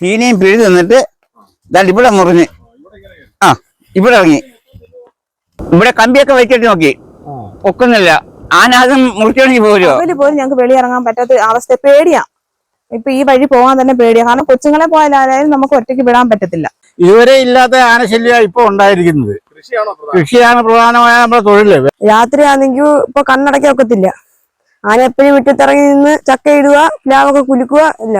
ചീനിയും പിഴുത് നിന്നിട്ട് ദാണ്ട് ഇവിടെ മുറിഞ്ഞ്. ആ ഇവിടെ ഇറങ്ങി. ഇവിടെ കമ്പിയൊക്കെ വെച്ചിട്ട് നോക്കി. ഒക്കുന്നില്ല ആനാദം മുറിച്ചോണെങ്കിൽ പോരുമോ പോലും ഞങ്ങൾക്ക് വെളിയിറങ്ങാൻ പറ്റാത്ത അവസ്ഥ. പേടിയാ. ഇപ്പൊ ഈ വഴി പോകാൻ തന്നെ പേടിയാ. കാരണം കൊച്ചുങ്ങളെ പോയാലും നമുക്ക് ഒറ്റയ്ക്ക് വിടാൻ പറ്റത്തില്ല. ഇതുവരെ ഇല്ലാത്ത ആനശല്യം ഇപ്പൊ ഉണ്ടായിരിക്കുന്നത്. കൃഷിയാണോ പ്രധാനം? കൃഷിയാണ് പ്രധാനമായ നമ്മുടെ തൊഴിൽ. രാത്രിയാണെങ്കിൽ ഇപ്പൊ കണ്ണടക്കൊക്കത്തില്ല ആന എപ്പോഴും വിട്ടിത്തിറങ്ങി നിന്ന് ചക്ക ഇടുക പ്ലാവൊക്കെ കുലുക്കുക ഇല്ല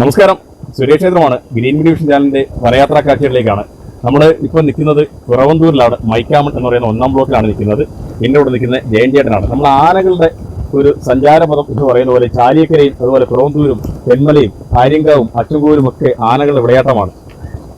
നമസ്കാരം. സുരേഷ് ക്ഷേത്രമാണ്. ഗ്രീൻ ഡിവിഷൻ ചാനലിന്റെ വരയാത്രാ കാഴ്ചകളിലേക്കാണ് നമ്മൾ ഇപ്പോൾ നിൽക്കുന്നത് പുറവന്തൂരിലാണ് മൈക്കാമൺ എന്ന് പറയുന്ന ഒന്നാം ബ്ലോക്കിലാണ് നിൽക്കുന്നത്. എന്റെ കൂടെ നിൽക്കുന്ന ജയൻ ചേട്ടനാണ് നമ്മൾ ആനകളുടെ ഒരു സഞ്ചാരപഥം എന്ന് പറയുന്ന പോലെ ചാലിയക്കരയും അതുപോലെ പുറവന്തൂരും തെന്മലയും കാര്യങ്കാവും അച്ചുകൂരും ഒക്കെ ആനകളുടെ വിളയാട്ടമാണ്.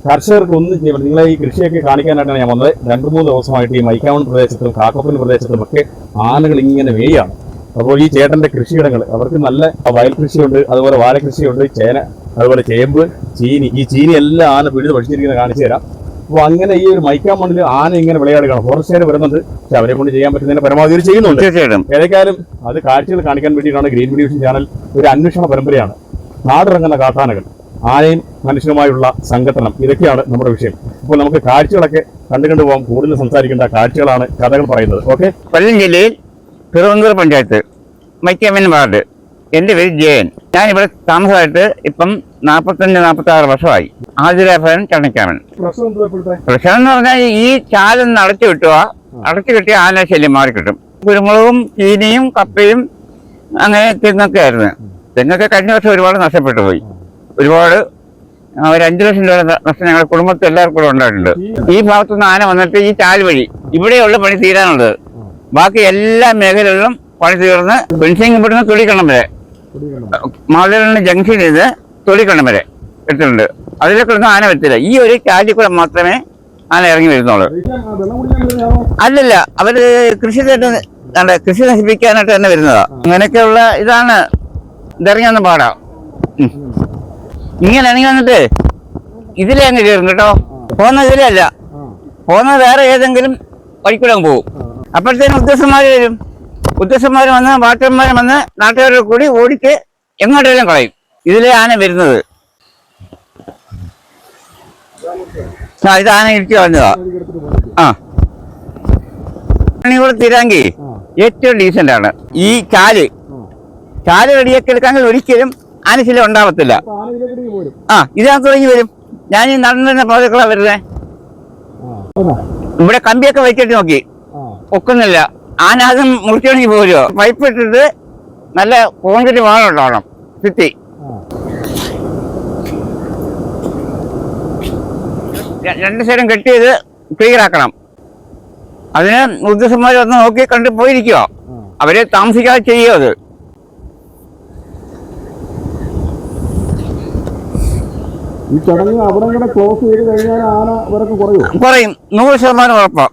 കർഷകർക്ക് ഒന്നും ചെയ്യാൻ നിങ്ങളെ ഈ കൃഷിയൊക്കെ കാണിക്കാനായിട്ടാണ് ഞാൻ വന്നത്. രണ്ട് മൂന്ന് ദിവസമായിട്ട് ഈ മൈക്കാമൺ പ്രദേശത്തും കാക്കപ്പൻ പ്രദേശത്തും ഒക്കെ ആനകൾ ഇങ്ങനെ വേയാണ് അപ്പോൾ ഈ ചേട്ടന്റെ കൃഷിയിടങ്ങൾ അവർക്ക് നല്ല വയൽ കൃഷിയുണ്ട് അതുപോലെ വാഴ കൃഷിയുണ്ട് ചേന അതുപോലെ ചേമ്പ് ചീനി ഈ ചീനി എല്ലാം ആന പിഴുത് പഠിച്ചിരിക്കുന്നത് കാണിച്ചു തരാം. അപ്പോൾ അങ്ങനെ ഈ ഒരു മൈക്കാൻ മണ്ണിൽ ആന ഇങ്ങനെ വിളയാടുകയാണ്. ഫോറസ്റ്റുകാർ വരുന്നുണ്ട്. പക്ഷെ അവരെ കൊണ്ട് ചെയ്യാൻ പറ്റുന്നതിന് പരമാവധി ഒരു ചെയ്യുന്നുണ്ട്. തീർച്ചയായിട്ടും. ഏതായാലും അത് കാഴ്ചകൾ കാണിക്കാൻ വേണ്ടിയിട്ടാണ് ഗ്രീൻ ഡിവിഷൻ ചാനൽ ഒരു അന്വേഷണ പരമ്പരയാണ്. നാടിറങ്ങുന്ന കാട്ടാനകൾ ആനയും മനുഷ്യനുമായുള്ള സംഘട്ടനം ഇതൊക്കെയാണ് നമ്മുടെ വിഷയം. അപ്പോൾ നമുക്ക് കാഴ്ചകളൊക്കെ കണ്ടു കണ്ടു പോകാം. കൂടുതൽ സംസാരിക്കേണ്ട കാഴ്ചകളാണ് കഥകൾ പറയുന്നത്. ഓക്കെ കൊല്ലം ജില്ലയിൽ തിരുവനന്തപുരം പഞ്ചായത്ത് മൈക്കമ്മൻ വാർഡ്. എന്റെ പേര് ജയൻ. ഞാൻ ഇവിടെ താമസമായിട്ട് ഇപ്പം നാൽപ്പത്തഞ്ച് നാൽപ്പത്തി ആറ് വർഷമായി ആതിരാഭരൻ ചണക്കാമൻ പ്രശ്നം എന്ന് പറഞ്ഞാൽ ഈ ചാലൊന്ന് അടച്ചു കിട്ടുക അടച്ചു കിട്ടിയ ആന ശല്യം മാറി കിട്ടും. കുരുമുളകും ചീനിയും കപ്പയും അങ്ങനെ തെങ്ങൊക്കെ ആയിരുന്നു. തെങ്ങൊക്കെ കഴിഞ്ഞ വർഷം ഒരുപാട് നഷ്ടപ്പെട്ടു പോയി. ഒരുപാട് ഒരു അഞ്ചു ലക്ഷം രൂപ നഷ്ടം ഞങ്ങളുടെ കുടുംബത്തിൽ എല്ലാവർക്കും ഉണ്ടായിട്ടുണ്ട്. ഈ ഭാഗത്തുനിന്ന് ആന വന്നിട്ട് ഈ ചാൽ വഴി ഇവിടെയുള്ള പണി തീരാനുള്ളത്. ബാക്കി എല്ലാ മേഖലകളിലും പണി തീർന്ന് പെൻസിങ് ഇവിടുന്ന് തുടിക്കണം വരെ. മാളികളിൽ ജംഗ്ഷൻ ചെയ്ത് തൊടിക്കണം വരെ എത്തുന്നുണ്ട് അതിലേക്കൊന്നും ആന വരത്തില്ല. ഈ ഒരു കാറ്റിൽ കൂടെ മാത്രമേ ആന ഇറങ്ങി വരുന്നുള്ളൂ. അല്ലല്ല അവർ കൃഷി തന്നെ കൃഷി നശിപ്പിക്കാനായിട്ട് തന്നെ വരുന്നതാ. അങ്ങനെയൊക്കെയുള്ള ഇതാണ്. ഇറങ്ങി വന്ന പാടാ. ഇങ്ങനെ ഇറങ്ങി വന്നിട്ട് ഇതിലേ അങ്ങ് കയറും കേട്ടോ. പോകുന്ന ഇതിലല്ല പോകുന്ന വേറെ ഏതെങ്കിലും വഴിക്കൂടെ അങ്ങ് പോകും. അപ്പോഴത്തേനും ഉദ്യോഗസ്ഥന്മാർ വരും. ഉദ്യോഗസ്ഥന്മാർ വന്ന് വാട്ടർമാർ വന്ന് നാട്ടുകാരുടെ കൂടി ഓടിച്ച് എങ്ങോട്ടേലും കളയും. ഇതിലെ ആന വരുന്നത്. ആ ഇത് ആന ഇടിച്ചു പറഞ്ഞതാ ആ. ഇവിടെ തീരാങ്കി ഏറ്റവും ഡീസന്റ് ആണ്. ഈ കാൽ. കാൽ റെഡിയാക്കി എടുക്കാമെങ്കിൽ ഒരിക്കലും ആനശല്യം ഉണ്ടാവത്തില്ല. ആ ഇതിനകത്ത് തുടങ്ങി വരും. ഞാൻ ഈ നടന്ന പ്രോജക്റ്റുകളാണ് വരുന്നത് ഇവിടെ കമ്പിയൊക്കെ വെച്ചിട്ട് നോക്കി. ഒക്കുന്നില്ല ആനാദം മുറിച്ചോണെങ്കിൽ പോരുമോ പൈപ്പ് ഇട്ടിട്ട് നല്ല കോൺക്രീറ്റ് വാഴ ഉണ്ടാവണം. ര- രണ്ട് സൈഡും കെട്ടിയത് ക്ലിയർ ആക്കണം. അതിന് ഉദ്യോഗസ്ഥന്മാർ വന്ന് നോക്കി കണ്ട് പോയിരിക്കുക അവരെ താമസിക്കാതെ ചെയ്യുക അത്. ഈ ചടങ്ങ് അവിടെ ക്ലോസ് ചെയ്ത് കഴിഞ്ഞാൽ ആന കുറയോ. നൂറ് ശതമാനം ഉറപ്പാ.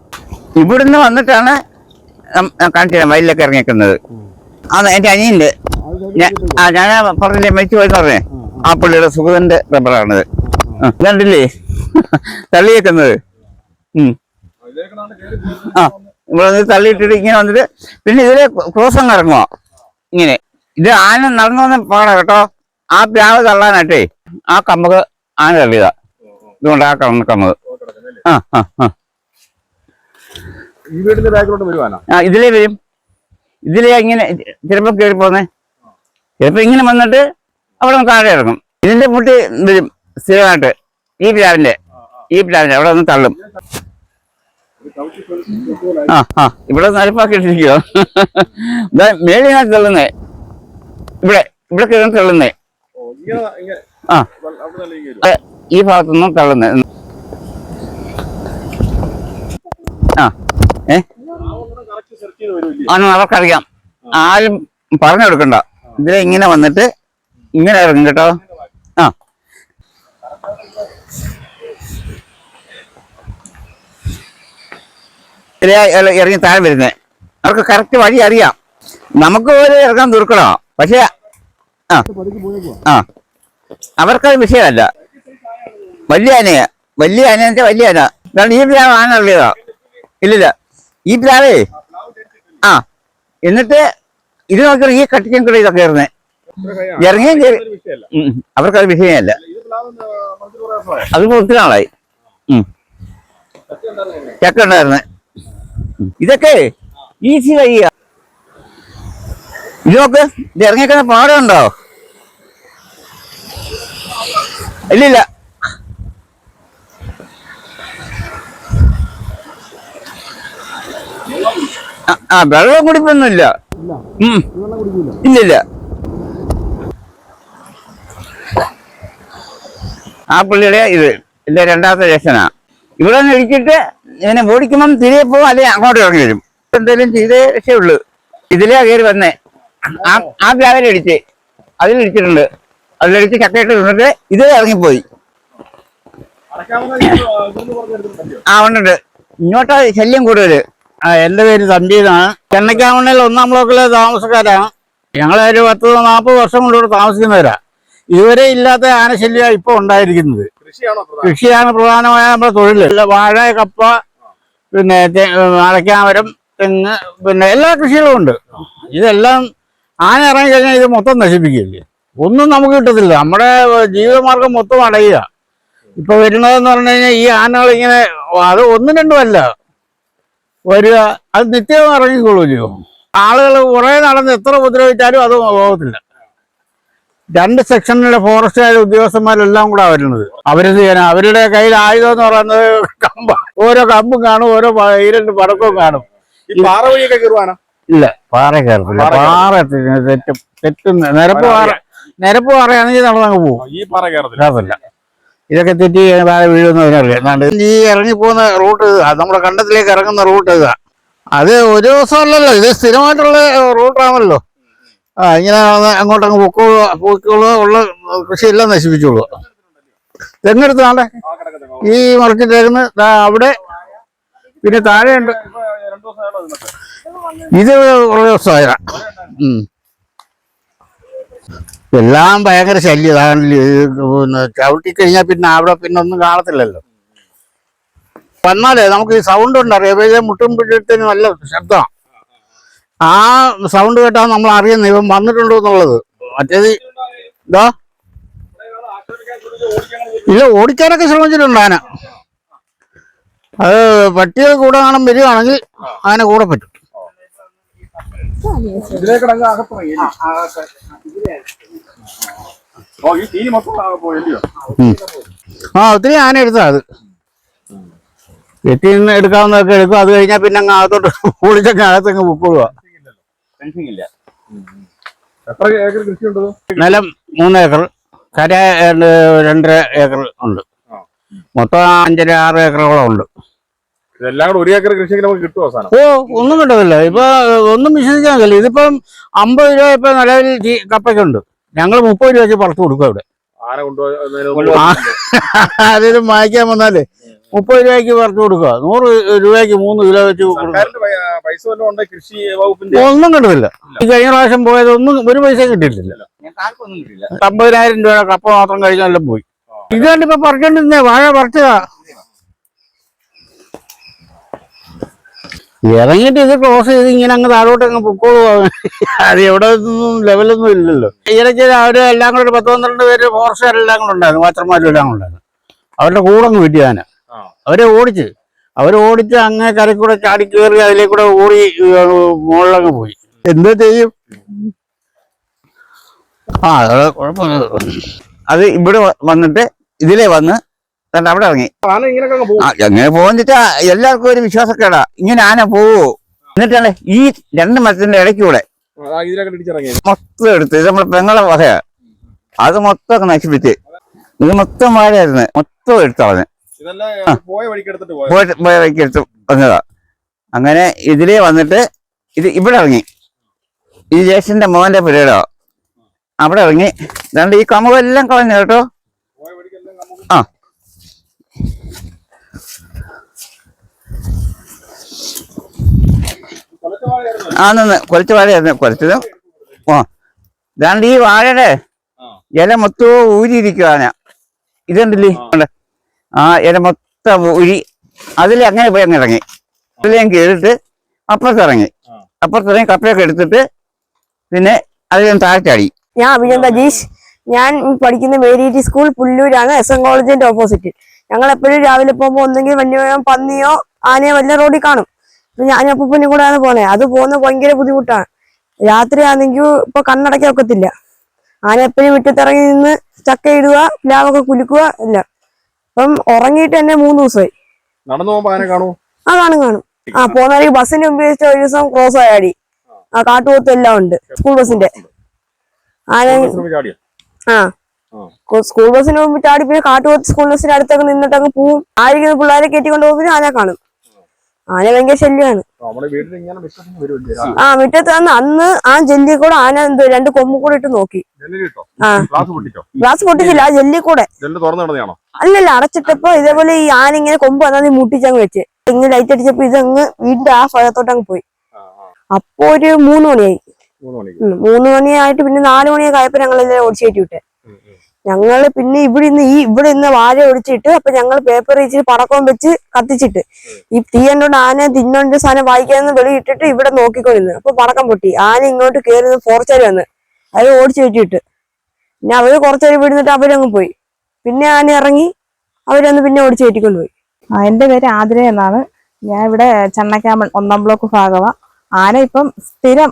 ഇവിടുന്ന് വന്നിട്ടാണ് കാണിച്ചിരുന്നത് വയലിലൊക്കെ ഇറങ്ങിക്കുന്നത് അത് എന്റെ അനിയന്റെ ഞാൻ ആ ഞാൻ പറഞ്ഞില്ലേ മരിച്ചു പോയെന്ന് പറഞ്ഞേ? ആ പുള്ളിയുടെ സുഹൃത്തിന്റെ റബ്ബറാണിത് കണ്ടില്ലേ? തള്ളിയേക്കുന്നത്. ഉം. ആ ഇവിടെ വന്ന് തള്ളിയിട്ടിട്ട് ഇങ്ങനെ വന്നിട്ട് പിന്നെ ഇതിലെ ക്രോസ് അങ്ങ് ഇറങ്ങുക ഇങ്ങനെ. ഇത് ആന നടന്നു വന്ന പാടാ കേട്ടോ. ആ പ്ലാവ് തള്ളാനായിട്ടേ ആ കമ്പ് ആന തള്ളിയതാ. ഇതുകൊണ്ട് ആ കമ്പ്. ആ ആ ആ. ഈ വീടിന്റെ ബാക്കിലോട്ട് വരുവാനാ? ആ ഇതിലേ വരും. ഇതിലേ ഇങ്ങനെ ചിലപ്പോൾ കയറി പോന്നെ. ചിലപ്പോൾ ഇങ്ങനെ വന്നിട്ട് അവിടെ നിന്ന് താഴെ ഇറങ്ങും. ഇതിന്റെ മുട്ടി വരും. സ്ഥിരമായിട്ട്. ഈ പ്ലാവിന്റെ ഈ പ്ലാവിന്റെ അവിടെ ഒന്ന് തള്ളും. ആ ആ. ഇവിടെ നരപ്പാക്കിയിട്ടിരിക്കോ മേളിനകത്ത് തള്ളുന്നേ. ഇവിടെ ഇവിടെ കിഴങ്ങ് തള്ളുന്നേ. ആ. ഈ ഭാഗത്തുനിന്നും തള്ളുന്നേ. ഏ? അന്ന് അവർക്കറിയാം. ആരും പറഞ്ഞു കൊടുക്കണ്ട. ഇതിലെ ഇങ്ങനെ വന്നിട്ട് ഇങ്ങനെ ഇറങ്ങും കേട്ടോ. ആ. ഇറങ്ങി താഴെ വരുന്നത് അവർക്ക് കറക്റ്റ് വഴി അറിയാം. നമുക്ക് പോലെ ഇറങ്ങാൻ തീർക്കണോ. പക്ഷെ ആ. ആ. അവർക്കത് വിഷയമല്ല. വലിയ ആനയാ. വലിയ ആന വെച്ചാൽ വലിയ ആന. ഈ ആന ഉള്ളതാ ഇല്ലില്ല. ഈ പ്ലാവേ ആ എന്നിട്ട് ഇത് നോക്കിയാൽ ഈ കട്ടിക്കും കൂടെ ഇതൊക്കെ ഇറങ്ങി ഇറങ്ങിയും കയറി. അവർക്കത് വിഷയമല്ല. അത് ഒത്തിരി നാളായി. ചക്ക ഉണ്ടായിരുന്നു. ഇതൊക്കെ ഈസി കഴിയ ഇത് നോക്ക് ഇത് ഇറങ്ങിക്കുന്ന പാടുണ്ടോ? ഇല്ലില്ല. ആ, വെള്ളം കുടിപ്പൊന്നുമില്ല. ഇല്ലില്ല. ആ പുള്ളിയുടെ ഇത് ഇതിന്റെ രണ്ടാമത്തെ രക്ഷനാ ഇവിടെ നിന്ന് ഇടിച്ചിട്ട് ഇങ്ങനെ ഓടിക്കുമ്പം തിരികെ പോകും അല്ലെങ്കിൽ അങ്ങോട്ട് ഇറങ്ങി വരും. എന്തെങ്കിലും ചെയ്തേ രക്ഷയുള്ളൂ ഇതിലേ കയറി വന്നേ. ആ ആ അടിച്ച് ഇടിച്ച്. അതിലിടിച്ചിട്ടുണ്ട് അതിലടിച്ച് ചക്കയിട്ട് നിന്നിട്ട് ഇത് ഇറങ്ങിപ്പോയി? ആ ഉണ്ട്. ഇങ്ങോട്ടാ ശല്യം കൂടുതൽ. ആ എന്റെ പേര് സഞ്ജീവനാണ് ചെന്നൈക്കാമണ്ണിൽ ഒന്നാം ബ്ലോക്കിലെ താമസക്കാരാണ് ഞങ്ങളൊരു പത്ത് നാൽപ്പത് വർഷം കൊണ്ട് ഇവിടെ താമസിക്കുന്നവരാ. ഇതുവരെ ഇല്ലാത്ത ആനശല്യമാണ് ഇപ്പോൾ ഉണ്ടായിരിക്കുന്നത്. കൃഷിയാണോ പ്രധാനം? കൃഷിയാണ് പ്രധാനമായ നമ്മുടെ തൊഴിൽ വാഴ കപ്പ പിന്നെ അടയ്ക്കാമരം തെങ്ങ് പിന്നെ എല്ലാ കൃഷികളും ഉണ്ട്. ഇതെല്ലാം ആന ഇറങ്ങി കഴിഞ്ഞാൽ ഇത് മൊത്തം നശിപ്പിക്കില്ലേ ഒന്നും നമുക്ക് കിട്ടത്തില്ല. നമ്മുടെ ജീവിതമാർഗം മൊത്തം അടയുക. ഇപ്പൊ വരുന്നതെന്ന് പറഞ്ഞു കഴിഞ്ഞാൽ ഈ ആനകൾ ഇങ്ങനെ അത് ഒന്നും രണ്ടും അല്ല വരിക. അത് നിത്യം ഇറങ്ങിക്കൊള്ളൂല്ലോ ആളുകൾ കുറെ നടന്ന് എത്ര ഉപദ്രവിച്ചാലും അത് പോകത്തില്ല രണ്ട് സെക്ഷനിലെ ഫോറസ്റ്റുകാർ ഉദ്യോഗസ്ഥന്മാരെല്ലാം കൂടെ വരുന്നത്. അവരെന്ത് ചെയ്യാൻ അവരുടെ കയ്യിൽ ആയുധം എന്ന് പറയുന്നത് കമ്പ. ഓരോ കമ്പും കാണും ഓരോ ഇരണ്ട് പടക്കവും കാണും. പാറ വഴിയൊക്കെ കയറുവാനോ? ഇല്ല പാറ കയറത്തില്ല. പാറ തെറ്റ് തെറ്റും നിരപ്പ് പാറ നിരപ്പ് പാറയാണെങ്കിൽ നടന്നങ്ങ് പോകും ഈ പാറ കയറത്തില്ല. ഇതൊക്കെ തെറ്റി താഴെ വീഴുന്നതിനറിയാം എന്നാണ്ട് ഈ ഇറങ്ങി പോകുന്ന റൂട്ട് നമ്മുടെ കണ്ടത്തിലേക്ക് ഇറങ്ങുന്ന റൂട്ട് ഇതാ. അത് ഒരു ദിവസമല്ലല്ലോ ഇത് സ്ഥിരമായിട്ടുള്ള റൂട്ടാണല്ലോ. ആ ഇങ്ങനെ അങ്ങോട്ടങ്ങ് പൊക്കോളൂ പൊക്കോളൂ ഉള്ള കൃഷിയെല്ലാം നശിപ്പിച്ചോളൂ. തെങ്ങെടുത്ത് നാളെ ഈ മറിച്ചിട്ടേക്കുന്ന അവിടെ പിന്നെ താഴെയുണ്ട്. ഇത് കുറേ ദിവസമായ എല്ലാം ഭയങ്കര ശല്യം. ചവിട്ടി കഴിഞ്ഞാൽ പിന്നെ അവിടെ പിന്നെ ഒന്നും കാണത്തില്ലല്ലോ. വന്നാലേ നമുക്ക് ഈ സൗണ്ട് ഉണ്ട് അറിയാം മുട്ടും മുട്ടുമ്പോഴത്തേന് നല്ല ശബ്ദമാണ് ആ സൗണ്ട് കേട്ടാൽ നമ്മൾ അറിയുന്നത് ഇവൻ വന്നിട്ടുണ്ടോ എന്നുള്ളത്. മറ്റേത് ഇതാ. ഇല്ല ഓടിക്കാനൊക്കെ ശ്രമിച്ചിട്ടുണ്ട് ആന. അത് പട്ടികൾ കൂടെ കാണാൻ വരികയാണെങ്കിൽ ആന കൂടെ പറ്റും. ഇതിലേക്ക് ആ ഒത്തിരി ആന എടുത്താ അത്. എത്തി നിന്ന് എടുക്കാവുന്നതൊക്കെ എടുക്കും. അത് കഴിഞ്ഞാൽ പിന്നെ അങ്ങ് അകത്തോട്ട് പൊളിച്ചൊക്കെ അകത്തങ്ങ് പൊക്കോളുക ഫെൻസിങ് ഇല്ല എത്ര ഏക്കർ കൃഷിയുണ്ടത്? നിലം മൂന്ന് ഏക്കർ. കര രണ്ടര ഏക്കർ ഉണ്ട്. മൊത്തം അഞ്ചര ആറ് ഏക്കറോളം ഉണ്ട്. ഇതെല്ലാം കൂടെ ഒരു ഏക്കർ കൃഷിയെങ്കിലും നമുക്ക് കിട്ടുമോ അവസാനം ഓ ഒന്നും കിട്ടത്തില്ല. ഇപ്പൊ ഒന്നും വിശ്വസിക്കാൻ കഴിയില്ല. ഇതിപ്പം അമ്പത് രൂപ ഇപ്പൊ നിലവിൽ കപ്പയ്ക്കുണ്ട്. ഞങ്ങൾ മുപ്പത് രൂപയ്ക്ക് പറത്ത് കൊടുക്കും അവിടെ. ആരെങ്കിലും വാങ്ങിക്കാൻ വന്നാലേ മുപ്പത് രൂപയ്ക്ക് പുറത്ത് കൊടുക്കുക. നൂറ് രൂപയ്ക്ക് മൂന്ന് കിലോ വെച്ച് കൊടുക്കുക. സർക്കാരിന്റെ പൈസ വല്ലതും ഉണ്ട്? കൃഷി വകുപ്പിന്റെ? ഒന്നും കിട്ടുന്നില്ല ഈ കഴിഞ്ഞ പ്രാവശ്യം പോയത് ഒന്നും ഒരു പൈസ കിട്ടിയിട്ടില്ല. അമ്പതിനായിരം രൂപ കപ്പ മാത്രം കഴിഞ്ഞാലും പോയി. ഇതുകൊണ്ട് ഇപ്പൊ പറിച്ചോണ്ടിരുന്നേ. വാഴ പറിച്ചതാ. ഇറങ്ങിയിട്ട് ഇത് ക്രോസ് ചെയ്ത് ഇങ്ങനെ അങ്ങ് താഴോട്ട് അങ്ങ് പൊക്കോളൂ. അത് എവിടെ നിന്നും ലെവലൊന്നും ഇല്ലല്ലോ. ഇടയ്ക്ക് അവർ എല്ലാം കൂടെ ഒരു പത്ത് പന്ത്രണ്ട് പേര് ഫോറസ്റ്റുകാരെല്ലാം കൂടെ ഉണ്ടായിരുന്നു. വാച്ചർമാരും എല്ലാം ഉണ്ടായിരുന്നു. അവരുടെ കൂടെ അങ്ങ് വീട്ടി ആ. അവരെ ഓടിച്ച്. അവർ ഓടിച്ച് അങ്ങ് കരക്കൂടെ കൂടെ ചാടി കയറി അതിലേ കൂടെ ഓടി മുകളിലങ്ങ് പോയി. എന്താ ചെയ്യും? ആ അത് കുഴപ്പമില്ല. അത് ഇവിടെ വന്നിട്ട് ഇതിലേ വന്ന് ദാണ്ട് അവിടെ ഇറങ്ങി. എങ്ങനെ പോകുന്നിട്ടാ എല്ലാവർക്കും ഒരു വിശ്വാസക്കേടാ. ഇങ്ങനെ ആന പോവോ. എന്നിട്ടാണ് ഈ രണ്ട് മരത്തിന്റെ ഇടയ്ക്കൂടെ ഇതിലൊക്കെ ഇടിച്ചിറങ്ങി മൊത്തം എടുത്ത് ഇത് നമ്മളെ പെങ്ങളെ വകയാ. അത് മൊത്തം ഒക്കെ നശിപ്പിച്ച്. ഇത് മൊത്തം വാഴയായിരുന്നു. മൊത്തം എടുത്തു കളഞ്ഞ്. ഇതെല്ലാം പോയ വഴിക്ക് എടുത്ത് വന്നതാ അങ്ങനെ ഇതിലേ വന്നിട്ട് ഇത് ഇവിടെ ഇറങ്ങി. ഈ ജേഷന്റെ മോന്റെ പുരയിടോ അവിടെ ഇറങ്ങി. രണ്ട് ഈ കമുകെല്ലാം കളഞ്ഞു കേട്ടോ. ആ. കൊലച്ച വാഴയായിരുന്നു ആ നിന്ന് കുറച്ച് വാഴയായിരുന്നു കുറച്ചത് ഓ ഇതാണ്ട് ഈ വാഴയുടെ ആ. ഇല മൊത്തവും ഊരിയിരിക്കുവാണ്. ഇതുണ്ടല്ലേ. ആ. ഇല മൊത്തം ഊരി അതിൽ അങ്ങനെ പോയി അങ്ങ് ഇറങ്ങി. അതിലേക്ക് കേറിട്ട് അപ്പുറത്തിറങ്ങി. അപ്പുറത്തിറങ്ങി കപ്പയൊക്കെ എടുത്തിട്ട് പിന്നെ അതിലും താഴ്ത്താടി ഞാൻ അഭിനന്ദ ജീഷ്. ഞാൻ പഠിക്കുന്ന മേരിറ്റി സ്കൂൾ പുല്ലൂരാണ് എസ് എൻ കോളേജിന്റെ ഓപ്പോസിറ്റ്. ഞങ്ങൾ എപ്പോഴും രാവിലെ പോകുമ്പോൾ ഒന്നെങ്കിൽ വന്യമൃഗം പന്നിയോ ആനയോ വല്ല റോഡിൽ കാണും. അപ്പൊ ഞാൻ അപ്പൂപ്പനും കൂടെയാണ് പോണേ. അത് പോകുന്നത് ഭയങ്കര ബുദ്ധിമുട്ടാണ്. രാത്രി ആണെങ്കിൽ ഇപ്പൊ കണ്ണടക്കി ഒക്കത്തില്ല. ആന എപ്പോഴും മുറ്റത്തിറങ്ങി നിന്ന് ചക്ക ഇടുക പ്ലാവൊക്കെ കുലുക്കുക ഇല്ല അപ്പം ഉറങ്ങിയിട്ട് തന്നെ മൂന്ന് ദിവസമായി. നടന്നു പോകുമ്പോ ആന ആ കാണും കാണും. ആ പോകുന്ന ബസ്സിന് ഉപയോഗിച്ച ഒരു ദിവസം ക്രോസ് ആയാടി ആ കാട്ടുപോത്തും എല്ലാം ഉണ്ട്. സ്കൂൾ ബസ്സിന്റെ. ആന ആ. സ്കൂൾ ബസ്സിന് മുമ്പ് ചാടി പിന്നെ കാട്ടുപോത്ത് സ്കൂൾ ബസ്സിന്റെ അടുത്തൊക്കെ നിന്നിട്ട് അങ്ങ് പോവും. ആയിരിക്കുന്ന പിള്ളേരെ കയറ്റിക്കൊണ്ട് പോകുമ്പോൾ ആന കാണും. ആന ഭയങ്കര ശല്യമാണ് വരുമല്ലേ ആ മുറ്റത്ത് അന്ന് അന്ന് ആ ജെല്ലി കൂടെ ആന എന്തോ രണ്ട് കൊമ്പ് കൂടെ ഇട്ട് നോക്കി. ആ. ഗ്ലാസ് പൊട്ടിച്ചോ? ഗ്ലാസ് പൊട്ടിച്ചില്ല ആ ജെല്ലി കൂടെ. അല്ലല്ല അടച്ചിട്ടപ്പോ ഇതേപോലെ ഈ ആന ഇങ്ങനെ കൊമ്പ് വന്നാൽ മുട്ടിച്ചങ്ങ് വെച്ച്. ഇങ്ങനെ ലൈറ്റ് അടിച്ചപ്പോ ഇതങ്ങ് വീണ്ടും ആ ഫലത്തോട്ട് അങ്ങ് പോയി അപ്പൊ ഒരു മൂന്ന് മണിയായി. മൂന്ന് മണിയായിട്ട് പിന്നെ നാല് മണിയൊക്കെ ആയപ്പോ ഞങ്ങളെല്ലാം ഓടിച്ചു കയറ്റി വിട്ടെ. ഞങ്ങൾ പിന്നെ ഇവിടെ ഈ ഇവിടെ ഇന്ന് വാഴ ഒടിച്ചിട്ട് അപ്പൊ ഞങ്ങൾ പേപ്പർ വെച്ച് പടക്കം വെച്ച് കത്തിച്ചിട്ട്. ഈ തീയനോട് ആന തിന്നോണ്ട് സാധനം വായിക്കാന്ന് വെളിയിട്ടിട്ട് ഇവിടെ നോക്കിക്കൊണ്ടിരുന്നു. അപ്പൊ പടക്കം പൊട്ടി. ആന ഇങ്ങോട്ട് കയറുന്ന ഫോർച്ചർ വന്ന് അത് ഓടിച്ചു വെച്ചിട്ട്. പിന്നെ അവർ കുറച്ചേരി വിടുന്നിട്ട് അവരങ്ങ് പോയി. പിന്നെ ആന ഇറങ്ങി അവരൊന്ന് പിന്നെ ഓടിച്ചു കയറ്റിക്കൊണ്ട് പോയി ആ, എന്റെ പേര് ആതിര എന്നാണ്. ഞാൻ ഇവിടെ ചണ്ണക്കാമൺ ഒന്നാം ബ്ലോക്ക് ഭാഗവ. ആന ഇപ്പം സ്ഥിരം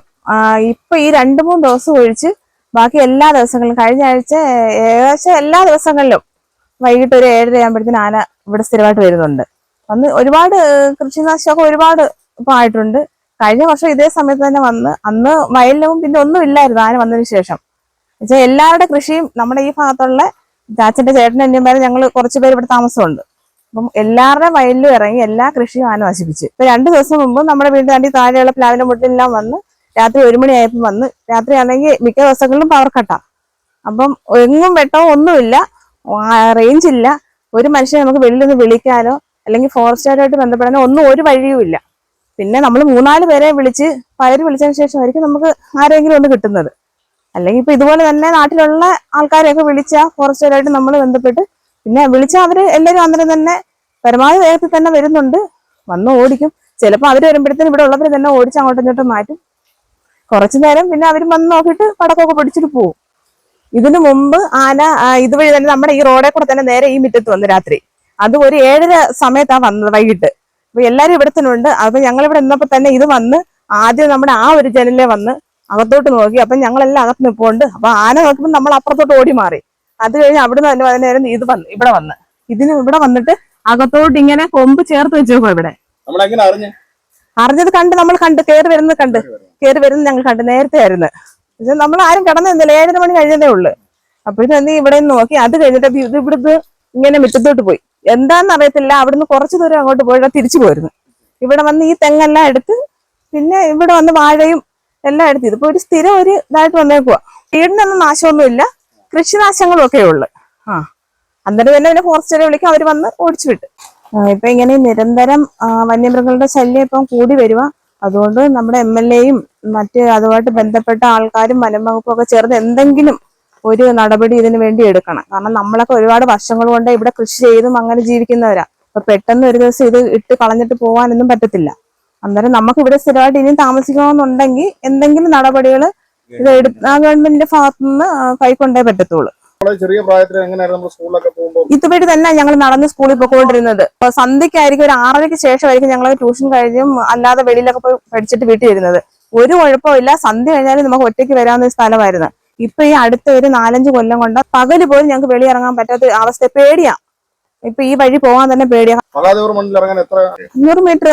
ഇപ്പൊ ഈ രണ്ടു മൂന്ന് ദിവസം ഒഴിച്ച് ബാക്കി എല്ലാ ദിവസങ്ങളിലും കഴിഞ്ഞ ആഴ്ച ഏകദേശം എല്ലാ ദിവസങ്ങളിലും വൈകിട്ട് ഒരു ഏഴര ആകുമ്പോഴത്തേന് ആന ഇവിടെ സ്ഥിരമായിട്ട് വരുന്നുണ്ട്. വന്ന് ഒരുപാട് കൃഷിനാശമൊക്കെ ഒരുപാട് ഇപ്പൊ ആയിട്ടുണ്ട്. കഴിഞ്ഞ വർഷം ഇതേ സമയത്ത് തന്നെ വന്ന് അന്ന് വയലിലും പിന്നെ ഒന്നും ഇല്ലായിരുന്നു ആന വന്നതിന് ശേഷം. എന്നുവെച്ചാൽ എല്ലാവരുടെ കൃഷിയും നമ്മുടെ ഈ ഭാഗത്തുള്ള ചാച്ചന്റെ ചേട്ടൻ പേരെ ഞങ്ങൾ കുറച്ച് പേര് ഇവിടെ താമസമുണ്ട്. അപ്പം എല്ലാവരുടെ വയലിലും ഇറങ്ങി എല്ലാ കൃഷിയും ആന നശിപ്പിച്ച്. ഇപ്പൊ രണ്ടു ദിവസം മുമ്പ് നമ്മുടെ വീടിന്റെ അടി താഴെയുള്ള പ്ലാവിലെ മുട്ടിലെല്ലാം വന്ന് രാത്രി ഒരു മണിയായപ്പോൾ വന്ന് രാത്രി ആണെങ്കിൽ മിക്ക ദിവസങ്ങളിലും പവർ കട്ടാ അപ്പം എങ്ങും വെട്ടവും ഒന്നുമില്ല റേഞ്ച് ഇല്ല. ഒരു മനുഷ്യനെ നമുക്ക് വെളിയിൽ നിന്ന് വിളിക്കാനോ അല്ലെങ്കിൽ ഫോറസ്റ്റുകാരുമായിട്ട് ബന്ധപ്പെടാനോ ഒന്നും ഒരു വഴിയും ഇല്ല. പിന്നെ നമ്മൾ മൂന്നാൽ പേരെ വിളിച്ച് പലര് വിളിച്ചതിന് ശേഷമായിരിക്കും നമുക്ക് ആരെങ്കിലും ഒന്ന് കിട്ടുന്നത്. അല്ലെങ്കിൽ ഇപ്പൊ ഇതുപോലെ തന്നെ നാട്ടിലുള്ള ആൾക്കാരെയൊക്കെ വിളിച്ച ഫോറസ്റ്റുകാരായിട്ട് നമ്മൾ ബന്ധപ്പെട്ട് പിന്നെ വിളിച്ച അവർ എല്ലാവരും അന്നേരം തന്നെ പരമാവധി വേഗത്തിൽ തന്നെ വരുന്നുണ്ട്. വന്ന് ഓടിക്കും. ചിലപ്പോൾ അവർ വരുമ്പോഴത്തേനും ഇവിടെ ഉള്ളവർ തന്നെ ഓടിച്ച് അങ്ങോട്ടും ഇങ്ങോട്ടും മാറ്റും. കുറച്ചു നേരം പിന്നെ അവർ വന്ന് നോക്കിയിട്ട് പടക്കമൊക്കെ പിടിച്ചിട്ട് പോകും ഇതിനു മുമ്പ് ആന ഇതുവഴി തന്നെ നമ്മുടെ ഈ റോഡെ കൂടെ തന്നെ നേരെ ഈ മിറ്റത്ത് വന്ന് രാത്രി. അത് ഒരു ഏഴര സമയത്താണ് വന്നത് വൈകിട്ട്. അപ്പൊ എല്ലാരും ഇവിടെ തന്നെ ഉണ്ട്. അപ്പൊ ഞങ്ങൾ ഇവിടെ നിന്നപ്പോ തന്നെ ഇത് വന്ന് ആദ്യം നമ്മുടെ ആ ഒരു ജനലിലെ വന്ന് അകത്തോട്ട് നോക്കി. അപ്പൊ ഞങ്ങളെല്ലാം അകത്ത് നിൽപ്പുണ്ട് അപ്പൊ ആന നോക്കുമ്പോൾ നമ്മൾ അപ്പുറത്തോട്ട് ഓടി മാറി. അത് കഴിഞ്ഞ് അവിടുന്ന് തന്നെ നേരം ഇത് വന്ന് ഇവിടെ വന്ന്. ഇതിന് ഇവിടെ വന്നിട്ട് അകത്തോട്ട് ഇങ്ങനെ കൊമ്പ് ചേർത്ത് വെച്ചേക്കോ ഇവിടെ. അറിഞ്ഞത് കണ്ട് നമ്മൾ കണ്ട് കയറി വരുന്നത് കണ്ട്. കയറി വരുന്നത് ഞങ്ങൾ കണ്ട്. നേരത്തെ ആയിരുന്നു. നമ്മൾ ആരും കടന്നിരുന്നില്ല ഏഴര മണി കഴിഞ്ഞതേ ഉള്ളു. അപ്പോഴത്തെ ഇവിടെ നിന്ന് നോക്കി. അത് കഴിഞ്ഞിട്ട് ഇത് ഇവിടുന്ന് ഇങ്ങനെ മിറ്റത്തോട്ട് പോയി. എന്താന്ന് അറിയത്തില്ല. അവിടുന്ന് കുറച്ച് ദൂരം അങ്ങോട്ട് പോയിട്ട് തിരിച്ചു പോയിരുന്നു ഇവിടെ വന്ന് ഈ തെങ്ങെല്ലാം എടുത്ത് പിന്നെ ഇവിടെ വന്ന് വാഴയും എല്ലാം എടുത്ത് ഇതിപ്പോ ഒരു സ്ഥിരം ഒരു ഇതായിട്ട് വന്നേക്കുവാ. വീടിനൊന്നും നാശമൊന്നുമില്ല. കൃഷിനാശങ്ങളും ഒക്കെ ഉള്ളു. ആ. അന്നേരം തന്നെ പിന്നെ ഫോറസ്റ്റുകാരെ വിളിക്കും. അവർ വന്ന് ഓടിച്ചു വിട്ട്. ഇപ്പൊ ഇങ്ങനെ നിരന്തരം വന്യമൃഗങ്ങളുടെ ശല്യം ഇപ്പം കൂടി വരുക അതുകൊണ്ട് നമ്മുടെ എം എൽ എയും മറ്റ് അതുമായിട്ട് ബന്ധപ്പെട്ട ആൾക്കാരും വനം വകുപ്പും ഒക്കെ ചേർന്ന് എന്തെങ്കിലും ഒരു നടപടി ഇതിനു വേണ്ടി എടുക്കണം. കാരണം നമ്മളൊക്കെ ഒരുപാട് വർഷങ്ങൾ കൊണ്ട് ഇവിടെ കൃഷി ചെയ്തും അങ്ങനെ ജീവിക്കുന്നവരാ. അപ്പൊ പെട്ടെന്ന് ഒരു ദിവസം ഇത് ഇട്ട് കളഞ്ഞിട്ട് പോകാനൊന്നും പറ്റത്തില്ല. അന്നേരം നമുക്ക് ഇവിടെ സ്ഥിരമായിട്ട് ഇനിയും താമസിക്കണമെന്നുണ്ടെങ്കിൽ എന്തെങ്കിലും നടപടികൾ ഇത് എടു- ഗവൺമെന്റിന്റെ ഭാഗത്തുനിന്ന് കൈക്കൊണ്ടേ പറ്റത്തുള്ളൂ. ചെറിയ പ്രായത്തിൽ എങ്ങനെയായിരുന്നു നമ്മൾ സ്കൂളിലൊക്കെ പോകുമ്പോൾ ഇതുവഴി തന്നെ ഞങ്ങൾ നടന്ന് സ്കൂളിൽ പോയിക്കൊണ്ടിരുന്നത്. അപ്പൊ സന്ധ്യക്കായിരിക്കും ഒരു ആറരയ്ക്ക് ശേഷമായിരിക്കും ഞങ്ങൾ ട്യൂഷൻ കഴിഞ്ഞും അല്ലാതെ വെളിയിലൊക്കെ പോയി പഠിച്ചിട്ട് വീട്ടിൽ വരുന്നത് ഒരു കുഴപ്പമില്ല സന്ധ്യ കഴിഞ്ഞാലും നമുക്ക് ഒറ്റയ്ക്ക് വരാവുന്ന ഒരു സ്ഥലമായിരുന്നു. ഇപ്പൊ ഈ അടുത്ത ഒരു നാലഞ്ച് കൊല്ലം കൊണ്ട് പകൽ പോലും ഞങ്ങൾക്ക് വെളിയിറങ്ങാൻ പറ്റാത്ത അവസ്ഥ പേടിയാ. ഇപ്പൊ ഈ വഴി പോകാൻ തന്നെ പേടിയാ. അഞ്ഞൂറ് മീറ്റർ.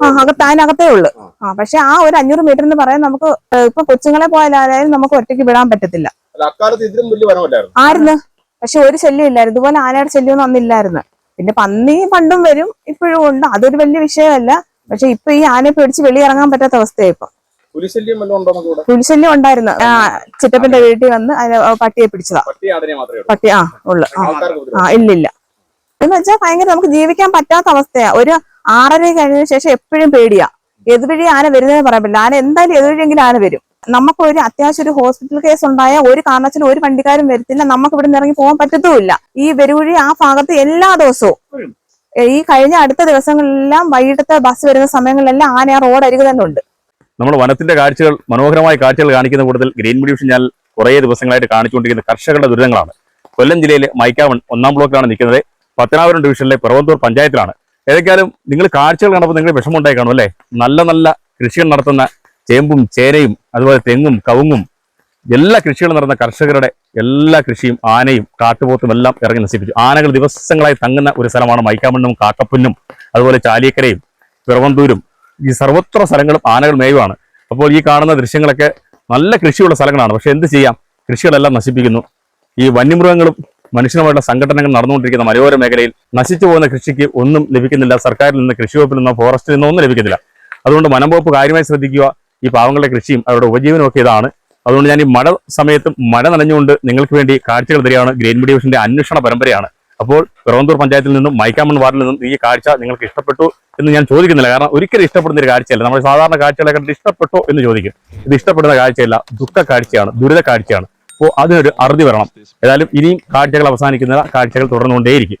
ആ അകത്ത് അതിനകത്തേ ഉള്ളു. ആ പക്ഷെ ആ ഒരു അഞ്ഞൂറ് മീറ്റർ എന്ന് പറയാൻ നമുക്ക് ഇപ്പൊ കൊച്ചുങ്ങളെ പോയാലും നമുക്ക് ഒറ്റയ്ക്ക് വിടാൻ പറ്റത്തില്ല. അക്കാലത്ത് ഇതിലും വലിയ വനമല്ലായിരുന്നു. ആയിരുന്നു പക്ഷെ ഒരു ശല്യം ഇല്ലായിരുന്നു. ഇതുപോലെ ആനയുടെ ശല്യമൊന്നും അന്നില്ലായിരുന്നു. പിന്നെ പന്നി പണ്ടും വരും ഇപ്പോഴും ഉണ്ട്. അതൊരു വലിയ വിഷയമല്ല. പക്ഷെ ഇപ്പൊ ഈ ആനയെ പേടിച്ച് വെളിയിറങ്ങാൻ പറ്റാത്ത അവസ്ഥയായി ഇപ്പൊ. പുലിശല്യം ഉണ്ടായിരുന്നു. ചിറ്റപ്പന്റെ വീട്ടിൽ വന്ന് അതിനെ പട്ടിയെ പിടിച്ചതാ. പട്ടി ആ ഉള്ളു. ആ ഇല്ലില്ല. എന്ന് വെച്ചാൽ ഭയങ്കര നമുക്ക് ജീവിക്കാൻ പറ്റാത്ത അവസ്ഥയാ. ഒരു ആറര കഴിഞ്ഞതിന് ശേഷം എപ്പോഴും പേടിയാ. എതുവഴി ആന വരുന്നതെന്ന് പറയാൻ പറ്റില്ല. ആന എന്തായാലും എതുവഴിയെങ്കിലും ആന വരും. നമുക്ക് ഒരു അത്യാവശ്യം ഒരു ഹോസ്പിറ്റൽ കേസ് ഉണ്ടായ ഒരു കാരണവശാലും ഒരു വണ്ടിക്കാരും വരത്തില്ല. നമുക്ക് ഇവിടെ നിന്ന് ഇറങ്ങി പോകാൻ പറ്റത്തുമില്ല. ഈ വെരുവഴി ആ ഭാഗത്ത് എല്ലാ ദിവസവും ഈ കഴിഞ്ഞ അടുത്ത ദിവസങ്ങളിലെല്ലാം വൈകിട്ടത്തെ ബസ് വരുന്ന സമയങ്ങളിലെല്ലാം ആന ആ റോഡ് അരികെ തന്നെ ഉണ്ട്. നമ്മൾ വനത്തിന്റെ കാഴ്ചകൾ മനോഹരമായ കാഴ്ചകൾ കാണിക്കുന്ന കൂടുതൽ ഗ്രീൻ മീഡിയ ഞാൻ കുറേ ദിവസങ്ങളായിട്ട് കാണിച്ചുകൊണ്ടിരിക്കുന്ന കർഷകരുടെ ദുരിതങ്ങളാണ് കൊല്ലം ജില്ലയിലെ മൈക്കാവൺ ഒന്നാം ബ്ലോക്കിലാണ് നിൽക്കുന്നത്. പത്തനാപുരം ഡിവിഷനിലെ പിറവന്തൂർ പഞ്ചായത്തിലാണ്. ഏതൊക്കെയാലും നിങ്ങൾ കാഴ്ചകൾ കണ്ടപ്പോൾ നിങ്ങൾ വിഷമമുണ്ടായി കാണും അല്ലേ? നല്ല നല്ല കൃഷികൾ നടത്തുന്ന ചേമ്പും ചേനയും അതുപോലെ തെങ്ങും കവുങ്ങും എല്ലാ കൃഷികളും നടന്ന കർഷകരുടെ എല്ലാ കൃഷിയും ആനയും കാട്ടുപോത്തും എല്ലാം ഇറങ്ങി നശിപ്പിച്ചു. ആനകൾ ദിവസങ്ങളായി തങ്ങുന്ന ഒരു സ്ഥലമാണ് മൈക്കാമണ്ണും കാക്കപ്പുന്നും അതുപോലെ ചാലിയക്കരയും പിറവന്തൂരും ഈ സർവത്ര സ്ഥലങ്ങളും ആനകൾ മേയുവാണ്. അപ്പോൾ ഈ കാണുന്ന ദൃശ്യങ്ങളൊക്കെ നല്ല കൃഷിയുള്ള സ്ഥലങ്ങളാണ്. പക്ഷെ എന്ത് ചെയ്യാം? കൃഷികളെല്ലാം നശിപ്പിക്കുന്നു. ഈ വന്യമൃഗങ്ങളും മനുഷ്യനുമായിട്ടുള്ള സംഘടനകൾ നടന്നുകൊണ്ടിരിക്കുന്ന മലയോര മേഖലയിൽ നശിച്ചു പോകുന്ന കൃഷിക്ക് ഒന്നും ലഭിക്കുന്നില്ല. സർക്കാരിൽ നിന്ന് കൃഷി വകുപ്പിൽ നിന്നോ ഫോറസ്റ്റിൽ നിന്നോ ഒന്നും ലഭിക്കുന്നില്ല. അതുകൊണ്ട് വനം വകുപ്പ് കാര്യമായി ശ്രദ്ധിക്കുക. ഈ പാവങ്ങളുടെ കൃഷിയും അവരുടെ ഉപജീവനമൊക്കെ ഇതാണ്. അതുകൊണ്ട് ഞാൻ ഈ മഴ സമയത്തും മഴ നനഞ്ഞുകൊണ്ട് നിങ്ങൾക്ക് വേണ്ടി കാഴ്ചകൾ തരികയാണ്. ഗ്രീൻ മീഡിയ വിഷന്റെ അന്വേഷണ പരമ്പരയാണ്. അപ്പോൾ പിറവന്തൂർ പഞ്ചായത്തിൽ നിന്നും മൈക്കാമൺ വാർഡിൽ നിന്നും ഈ കാഴ്ച നിങ്ങൾക്ക് ഇഷ്ടപ്പെട്ടു എന്ന് ഞാൻ ചോദിക്കുന്നില്ല. കാരണം ഒരിക്കലും ഇഷ്ടപ്പെടുന്ന ഒരു കാഴ്ചയല്ല. നമ്മൾ സാധാരണ കാഴ്ചകളെ കണ്ടിട്ട് ഇഷ്ടപ്പെട്ടോ എന്ന് ചോദിക്കും. ഇത് ഇഷ്ടപ്പെടുന്ന കാഴ്ചയല്ല ദുഃഖ കാഴ്ചയാണ് ദുരിത കാഴ്ചയാണ്. അപ്പോൾ അതിനൊരു അറുതി വരണം. ഏതായാലും ഇനിയും കാഴ്ചകൾ അവസാനിക്കുന്ന കാഴ്ചകൾ തുടർന്നുകൊണ്ടേയിരിക്കും.